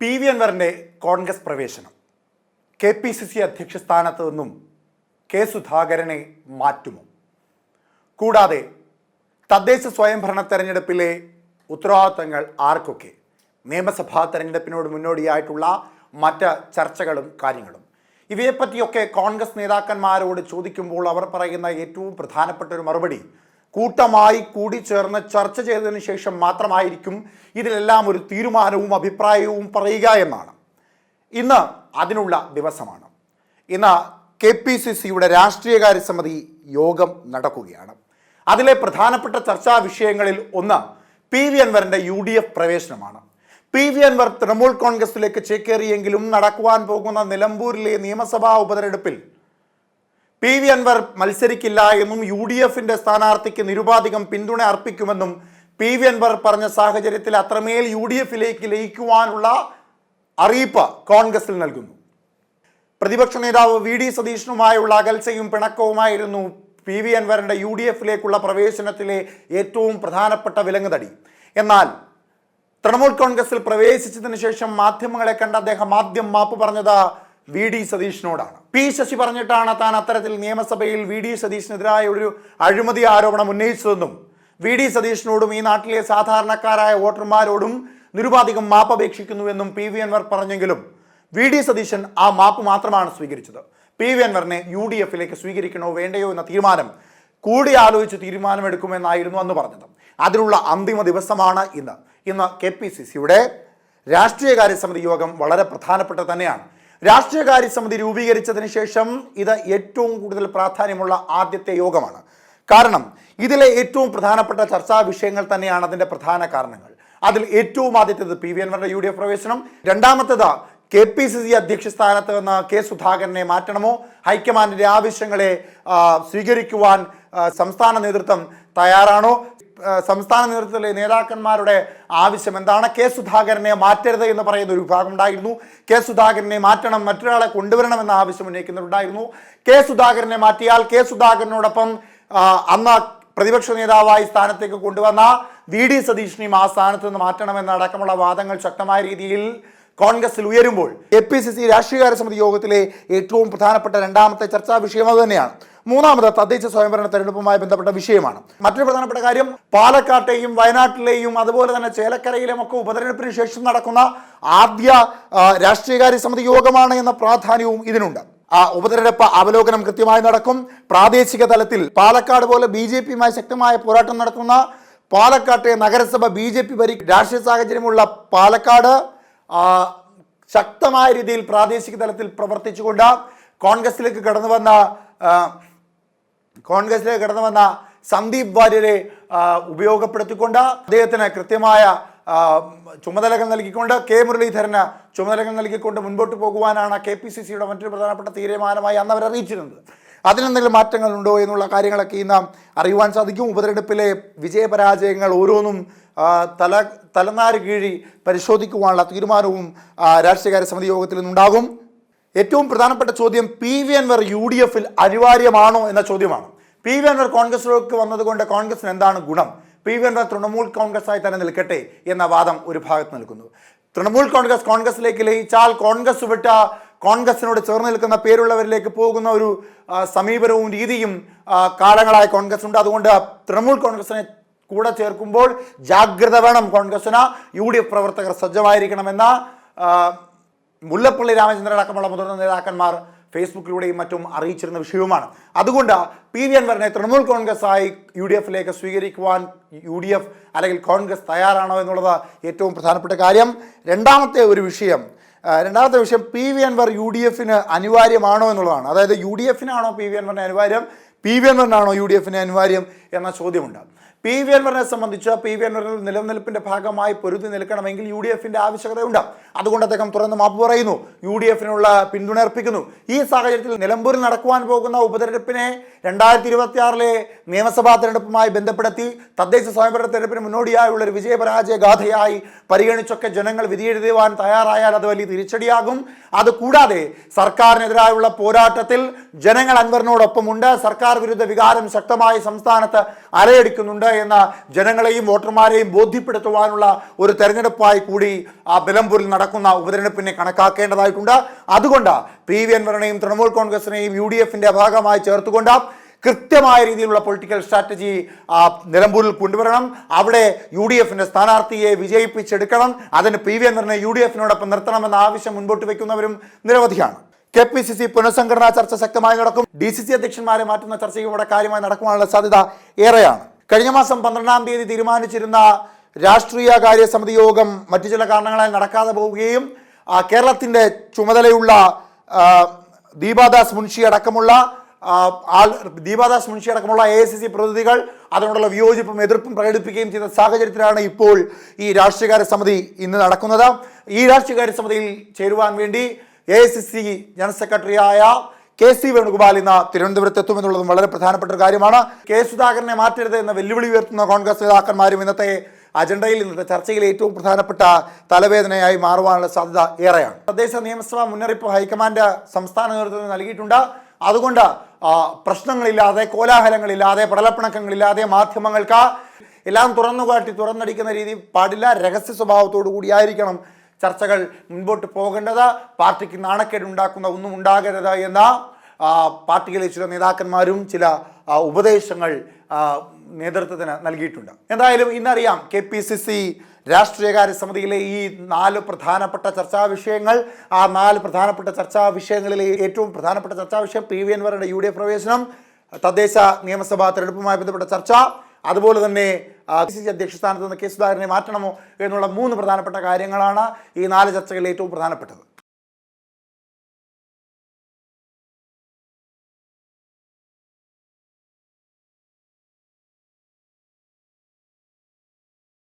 P V അൻവറിന്റെ കോൺഗ്രസ് പ്രവേശനം. K P C C അധ്യക്ഷ സ്ഥാനത്ത് നിന്നും കെ സുധാകരനെ മാറ്റുമോ? കൂടാതെ തദ്ദേശ സ്വയംഭരണ തെരഞ്ഞെടുപ്പിലെ ഉത്തരവാദിത്തങ്ങൾ ആർക്കൊക്കെ? നിയമസഭാ തെരഞ്ഞെടുപ്പിനോട് മുന്നോടിയായിട്ടുള്ള മറ്റ് ചർച്ചകളും കാര്യങ്ങളും. ഇവയെപ്പറ്റിയൊക്കെ കോൺഗ്രസ് നേതാക്കന്മാരോട് ചോദിക്കുമ്പോൾ അവർ പറയുന്ന ഏറ്റവും പ്രധാനപ്പെട്ട ഒരു മറുപടി കൂട്ടമായി കൂടി ചേർന്ന് ചർച്ച ചെയ്തതിനു ശേഷം മാത്രമായിരിക്കും ഇതിലെല്ലാം ഒരു തീരുമാനവും അഭിപ്രായവും പറയുക എന്നാണ്. ഇന്ന് അതിനുള്ള ദിവസമാണ്. ഇന്ന് കെ പി സി സിയുടെ രാഷ്ട്രീയകാര്യ സമിതി യോഗം നടക്കുകയാണ്. അതിലെ പ്രധാനപ്പെട്ട ചർച്ചാ വിഷയങ്ങളിൽ ഒന്ന് പി വി അൻവറിന്റെ യു ഡി എഫ് പ്രവേശനമാണ്. പി വി അൻവർ തൃണമൂൽ കോൺഗ്രസിലേക്ക് ചേക്കേറിയെങ്കിലും നടക്കുവാൻ പോകുന്ന നിലമ്പൂരിലെ നിയമസഭാ ഉപതെരഞ്ഞെടുപ്പിൽ പി വി അൻവർ മത്സരിക്കില്ല എന്നും യു ഡി എഫിന്റെ സ്ഥാനാർത്ഥിക്ക് നിരുപാധികം പിന്തുണ അർപ്പിക്കുമെന്നും പി വി അൻവർ പറഞ്ഞ സാഹചര്യത്തിൽ അത്രമേൽ യു ഡി എഫിലേക്ക് ലയിക്കുവാനുള്ള അറിയിപ്പ് കോൺഗ്രസിൽ നൽകുന്നു. പ്രതിപക്ഷ നേതാവ് വി ഡി സതീശനുമായുള്ള അകൽച്ചയും പിണക്കവുമായിരുന്നു പി വി അൻവറിന്റെ യു ഡി എഫിലേക്കുള്ള പ്രവേശനത്തിലെ ഏറ്റവും പ്രധാനപ്പെട്ട വിലങ്ങുതടി എന്നാൽ തൃണമൂൽ കോൺഗ്രസിൽ പ്രവേശിച്ചതിന് ശേഷം മാധ്യമങ്ങളെ കണ്ട അദ്ദേഹം ആദ്യം മാപ്പ് പറഞ്ഞത് വി ഡി സതീഷിനോടാണ്. പി ശശി പറഞ്ഞിട്ടാണ് താൻ അത്തരത്തിൽ നിയമസഭയിൽ വി ഡി സതീഷിനെതിരായ ഒരു അഴിമതി ആരോപണം ഉന്നയിച്ചതെന്നും വി ഡി സതീഷിനോടും ഈ നാട്ടിലെ സാധാരണക്കാരായ വോട്ടർമാരോടും നിരുപാധികം മാപ്പ് അപേക്ഷിക്കുന്നുവെന്നും പി വി അൻവർ പറഞ്ഞെങ്കിലും വി ഡി സതീശൻ ആ മാപ്പ് മാത്രമാണ് സ്വീകരിച്ചത്. പി വി അൻവറിനെ യു ഡി എഫിലേക്ക് സ്വീകരിക്കണോ വേണ്ടയോ എന്ന തീരുമാനം കൂടി ആലോചിച്ച് തീരുമാനമെടുക്കുമെന്നായിരുന്നു അന്ന് പറഞ്ഞത്. അതിനുള്ള അന്തിമ ദിവസമാണ് ഇന്ന്. ഇന്ന് കെ പി സി സിയുടെ രാഷ്ട്രീയകാര്യ സമിതി യോഗം വളരെ പ്രധാനപ്പെട്ട തന്നെയാണ്. രാഷ്ട്രീയകാര്യ സമിതി രൂപീകരിച്ചതിന് ശേഷം ഇത് ഏറ്റവും കൂടുതൽ പ്രാധാന്യമുള്ള ആദ്യത്തെ യോഗമാണ്. കാരണം ഇതിലെ ഏറ്റവും പ്രധാനപ്പെട്ട ചർച്ചാ വിഷയങ്ങൾ തന്നെയാണ് അതിന്റെ പ്രധാന കാരണങ്ങൾ. അതിൽ ഏറ്റവും ആദ്യത്തേത് പി വി അൻവറിന്റെ യു ഡി എഫ് പ്രവേശനം. രണ്ടാമത്തേത് കെ പി സി സി അധ്യക്ഷ സ്ഥാനത്ത് നിന്ന് കെ സുധാകരനെ മാറ്റണമോ? ഹൈക്കമാൻഡിന്റെ ആവശ്യങ്ങളെ സ്വീകരിക്കുവാൻ സംസ്ഥാന നേതൃത്വം തയ്യാറാണോ? സംസ്ഥാന നേതൃത്വത്തിലെ നേതാക്കന്മാരുടെ ആവശ്യം എന്താണ്? കെ സുധാകരനെ മാറ്റരുത് എന്ന് പറയുന്ന ഒരു വിഭാഗം ഉണ്ടായിരുന്നു. കെ സുധാകരനെ മാറ്റണം മറ്റൊരാളെ കൊണ്ടുവരണം എന്ന ആവശ്യം ഉന്നയിക്കുന്നവരുണ്ടായിരുന്നു കെ സുധാകരനെ മാറ്റിയാൽ കെ സുധാകരനോടൊപ്പം അന്ന പ്രതിപക്ഷ നേതാവായി സ്ഥാനത്തേക്ക് കൊണ്ടുവന്ന വി ഡി സതീഷിനെയും ആ സ്ഥാനത്ത് നിന്ന് മാറ്റണമെന്നടക്കമുള്ള വാദങ്ങൾ ശക്തമായ രീതിയിൽ കോൺഗ്രസിൽ ഉയരുമ്പോൾ എ പി സി സി രാഷ്ട്രീയകാര്യ സമിതി യോഗത്തിലെ ഏറ്റവും പ്രധാനപ്പെട്ട രണ്ടാമത്തെ ചർച്ചാ വിഷയം അത് തന്നെയാണ്. മൂന്നാമത് തദ്ദേശ സ്വയംഭരണ തെരഞ്ഞെടുപ്പുമായി ബന്ധപ്പെട്ട വിഷയമാണ്. മറ്റൊരു പ്രധാനപ്പെട്ട കാര്യം പാലക്കാട്ടെയും വയനാട്ടിലെയും അതുപോലെ തന്നെ ചേലക്കരയിലും ഒക്കെ ഉപതെരഞ്ഞെടുപ്പിന് ശേഷം നടക്കുന്ന ആദ്യ രാഷ്ട്രീയകാര്യ സമിതി യോഗമാണ് എന്ന പ്രാധാന്യവും ഇതിനുണ്ട്. ആ ഉപതെരഞ്ഞെടുപ്പ് അവലോകനം കൃത്യമായി നടക്കും. പ്രാദേശിക തലത്തിൽ പാലക്കാട് പോലെ ബി ജെ പിയുമായി ശക്തമായ പോരാട്ടം നടത്തുന്ന പാലക്കാട്ടെ നഗരസഭ ബി ജെ പി ഭരിക്കും രാഷ്ട്രീയ സാഹചര്യമുള്ള പാലക്കാട് ശക്തമായ രീതിയിൽ പ്രാദേശിക തലത്തിൽ പ്രവർത്തിച്ചുകൊണ്ട് കോൺഗ്രസിലേക്ക് കടന്നു വന്ന കോൺഗ്രസിലേക്ക് കടന്നു വന്ന സന്ദീപ് വാര്യരെ ഉപയോഗപ്പെടുത്തിക്കൊണ്ട് അദ്ദേഹത്തിന് കൃത്യമായ ചുമതലകൾ നൽകിക്കൊണ്ട് കെ മുരളീധരന് ചുമതലകൾ നൽകിക്കൊണ്ട് മുൻപോട്ട് പോകുവാനാണ് കെ പി സി സിയുടെ മറ്റൊരു പ്രധാനപ്പെട്ട തീരുമാനമായി അന്ന് അവർ അറിയിച്ചിരുന്നത്. അതിനെന്തെങ്കിലും മാറ്റങ്ങൾ ഉണ്ടോ എന്നുള്ള കാര്യങ്ങളൊക്കെ ഇന്ന് അറിയുവാൻ സാധിക്കും. ഉപതെരഞ്ഞെടുപ്പിലെ വിജയപരാജയങ്ങൾ ഓരോന്നും തല തലനാര് കീഴി പരിശോധിക്കുവാനുള്ള തീരുമാനവും രാഷ്ട്രീയകാര്യ സമിതി യോഗത്തിൽ നിന്നുണ്ടാകും. ഏറ്റവും പ്രധാനപ്പെട്ട ചോദ്യം P V Anwar U D എഫിൽ അനിവാര്യമാണോ എന്ന ചോദ്യമാണ്. പി വി അൻവർ കോൺഗ്രസിലേക്ക് വന്നതുകൊണ്ട് കോൺഗ്രസിന് എന്താണ് ഗുണം? പി വി അൻവർ തൃണമൂൽ കോൺഗ്രസ്സായി തന്നെ നിൽക്കട്ടെ എന്ന വാദം ഒരു ഭാഗത്ത് നിൽക്കുന്നു. തൃണമൂൽ കോൺഗ്രസ് കോൺഗ്രസിലേക്ക് ലയിച്ചാൽ കോൺഗ്രസ് വിട്ട കോൺഗ്രസിനോട് ചേർന്ന് നിൽക്കുന്ന പേരുള്ളവരിലേക്ക് പോകുന്ന ഒരു സമീപനവും രീതിയും കാലങ്ങളായ കോൺഗ്രസ് ഉണ്ട് അതുകൊണ്ട് തൃണമൂൽ കോൺഗ്രസിനെ കൂടെ ചേർക്കുമ്പോൾ ജാഗ്രത വേണം കോൺഗ്രസിന്. യു ഡി എഫ് പ്രവർത്തകർ സജ്ജമായിരിക്കണമെന്ന മുല്ലപ്പള്ളി രാമചന്ദ്രൻ അടക്കമുള്ള മുതിർന്ന നേതാക്കന്മാർ ഫേസ്ബുക്കിലൂടെയും മറ്റും അറിയിച്ചിരുന്ന വിഷയവുമാണ്. അതുകൊണ്ട് പി വി അൻവറിനെ തൃണമൂൽ കോൺഗ്രസ്സായി യു ഡി എഫിലേക്ക് സ്വീകരിക്കുവാൻ യു ഡി എഫ് അല്ലെങ്കിൽ കോൺഗ്രസ് തയ്യാറാണോ എന്നുള്ളത് ഏറ്റവും പ്രധാനപ്പെട്ട കാര്യം. രണ്ടാമത്തെ ഒരു വിഷയം രണ്ടാമത്തെ വിഷയം P V Anwar U D എഫിന് അനിവാര്യമാണോ എന്നുള്ളതാണ്. അതായത് യു ഡി എഫിനാണോ പി വി അൻവറിന് അനിവാര്യം? പി വി അൻവറിനാണോ യു ഡി എഫിന് അനിവാര്യം എന്ന ചോദ്യമുണ്ട്. പി വി അൻവറിനെ സംബന്ധിച്ച് പി വി അൻവറിൽ നിലനിൽപ്പിന്റെ ഭാഗമായി പൊരുതി നിൽക്കണമെങ്കിൽ യു ഡി എഫിന്റെ ആവശ്യകതയുണ്ട്. അതുകൊണ്ട് അദ്ദേഹം തുറന്ന് മാപ്പ് പറയുന്നു. യു ഡി എഫിനുള്ള പിന്തുണ അർപ്പിക്കുന്നു. ഈ സാഹചര്യത്തിൽ നിലമ്പൂരിൽ നടക്കുവാൻ പോകുന്ന ഉപതെരഞ്ഞെടുപ്പിനെ രണ്ടായിരത്തി ഇരുപത്തി ആറിലെ നിയമസഭാ തെരഞ്ഞെടുപ്പുമായി ബന്ധപ്പെടുത്തി തദ്ദേശ സ്വയംഭരണ തെരഞ്ഞെടുപ്പിന് മുന്നോടിയായുള്ള ഒരു വിജയപരാജയ ഗാഥയായി പരിഗണിച്ചൊക്കെ ജനങ്ങൾ വിധിയെഴുതുവാൻ തയ്യാറായാൽ അത് വലിയ തിരിച്ചടിയാകും. അത് കൂടാതെ സർക്കാരിനെതിരായുള്ള പോരാട്ടത്തിൽ ജനങ്ങൾ അൻവറിനോടൊപ്പമുണ്ട്. സർക്കാർ വിരുദ്ധ വികാരം ശക്തമായി സംസ്ഥാനത്ത് അരയടിക്കുന്നുണ്ട് എന്ന ജനങ്ങളെയും വോട്ടർമാരെയും ബോധ്യപ്പെടുത്തുവാനുള്ള ഒരു തെരഞ്ഞെടുപ്പായി കൂടി ആ ബലംപൂരിൽ നടക്കും നടക്കുന്ന ഉപതെരഞ്ഞെടുപ്പിനെ കണക്കാക്കേണ്ടതായിട്ടുണ്ട്. അതുകൊണ്ട് പി വി അൻവറിനെയും തൃണമൂൽ കോൺഗ്രസിനെയും യു ഡി എഫിന്റെ ഭാഗമായി ചേർത്തുകൊണ്ട് കൃത്യമായ രീതിയിലുള്ള പൊളിറ്റിക്കൽ സ്ട്രാറ്റജി നിലമ്പൂരിൽ കൊണ്ടുവരണം. അവിടെ യു ഡി എഫിന്റെ സ്ഥാനാർത്ഥിയെ വിജയിപ്പിച്ചെടുക്കണം. അതിന് പി വി അൻവറിനെ യു ഡി എഫിനോടൊപ്പം നിർത്തണമെന്ന ആവശ്യം മുൻപോട്ട് വയ്ക്കുന്നവരും നിരവധിയാണ്. കെ പി സി സി പുനഃസംഘടനാ ചർച്ച ശക്തമായി നടക്കും. ഡി സി സി അധ്യക്ഷന്മാരെ മാറ്റുന്ന ചർച്ചയും ഇവിടെ കാര്യമായി നടക്കുവാനുള്ള സാധ്യത ഏറെയാണ്. കഴിഞ്ഞ മാസം പന്ത്രണ്ടാം തീയതി തീരുമാനിച്ചിരുന്ന രാഷ്ട്രീയ കാര്യ സമിതി യോഗം മറ്റു ചില കാരണങ്ങളാൽ നടക്കാതെ പോവുകയും കേരളത്തിന്റെ ചുമതലയുള്ള ദീപാദാസ് മുൻഷി അടക്കമുള്ള ദീപാദാസ് മുൻഷി അടക്കമുള്ള എ ഐ സി സി പ്രതിനിധികൾ അതിനോടുള്ള വിയോജിപ്പും എതിർപ്പും പ്രകടിപ്പിക്കുകയും ചെയ്ത സാഹചര്യത്തിലാണ് ഇപ്പോൾ ഈ രാഷ്ട്രീയകാര്യ സമിതി ഇന്ന് നടക്കുന്നത്. ഈ രാഷ്ട്രീയകാര്യ സമിതിയിൽ ചേരുവാൻ വേണ്ടി A I C C general secretary K C Venugopal ഇന്ന് തിരുവനന്തപുരത്ത് എത്തുമെന്നുള്ളതും വളരെ പ്രധാനപ്പെട്ട ഒരു കാര്യമാണ്. കെ സുധാകരനെ മാറ്റരുത് എന്ന വെല്ലുവിളി ഉയർത്തുന്ന കോൺഗ്രസ് നേതാക്കന്മാരും ഇന്നത്തെ അജണ്ടയിൽ ഇന്നത്തെ ചർച്ചയിൽ ഏറ്റവും പ്രധാനപ്പെട്ട തലവേദനയായി മാറുവാനുള്ള സാധ്യത ഏറെയാണ്. തദ്ദേശ നിയമസഭാ മുന്നറിയിപ്പ് ഹൈക്കമാൻഡ് സംസ്ഥാന നേതൃത്വത്തിന് നൽകിയിട്ടുണ്ട്. അതുകൊണ്ട് പ്രശ്നങ്ങളില്ലാതെ കോലാഹലങ്ങളില്ലാതെ പടലപ്പിണക്കങ്ങളില്ലാതെ മാധ്യമങ്ങൾക്ക് എല്ലാം തുറന്നു കാട്ടി തുറന്നടിക്കുന്ന രീതി പാടില്ല. രഹസ്യ സ്വഭാവത്തോടു കൂടിയായിരിക്കണം ചർച്ചകൾ മുൻപോട്ട് പോകേണ്ടത് പാർട്ടിക്ക് നാണക്കേട് ഉണ്ടാക്കുന്ന ഒന്നും ഉണ്ടാകരുത് എന്ന പാർട്ടിയിലെ ചില നേതാക്കന്മാരും ചില ഉപദേശങ്ങൾ നേതൃത്വത്തിന് നൽകിയിട്ടുണ്ട്. എന്തായാലും ഇന്നറിയാം കെ പി സി സി രാഷ്ട്രീയകാര്യ സമിതിയിലെ ഈ നാല് പ്രധാനപ്പെട്ട ചർച്ചാ വിഷയങ്ങൾ ആ നാല് പ്രധാനപ്പെട്ട ചർച്ചാ വിഷയങ്ങളിലെ ഏറ്റവും പ്രധാനപ്പെട്ട ചർച്ചാ വിഷയം പി വി അൻവറുടെ യു ഡി എഫ് പ്രവേശനം തദ്ദേശ നിയമസഭാ തെരഞ്ഞെടുപ്പുമായി ബന്ധപ്പെട്ട ചർച്ച അതുപോലെ തന്നെ സി സി അധ്യക്ഷ സ്ഥാനത്ത് നിന്ന് കെ സുധാകരനെ മാറ്റണമോ എന്നുള്ള മൂന്ന് പ്രധാനപ്പെട്ട കാര്യങ്ങളാണ് ഈ നാല് ചർച്ചകളിൽ ഏറ്റവും പ്രധാനപ്പെട്ടത്.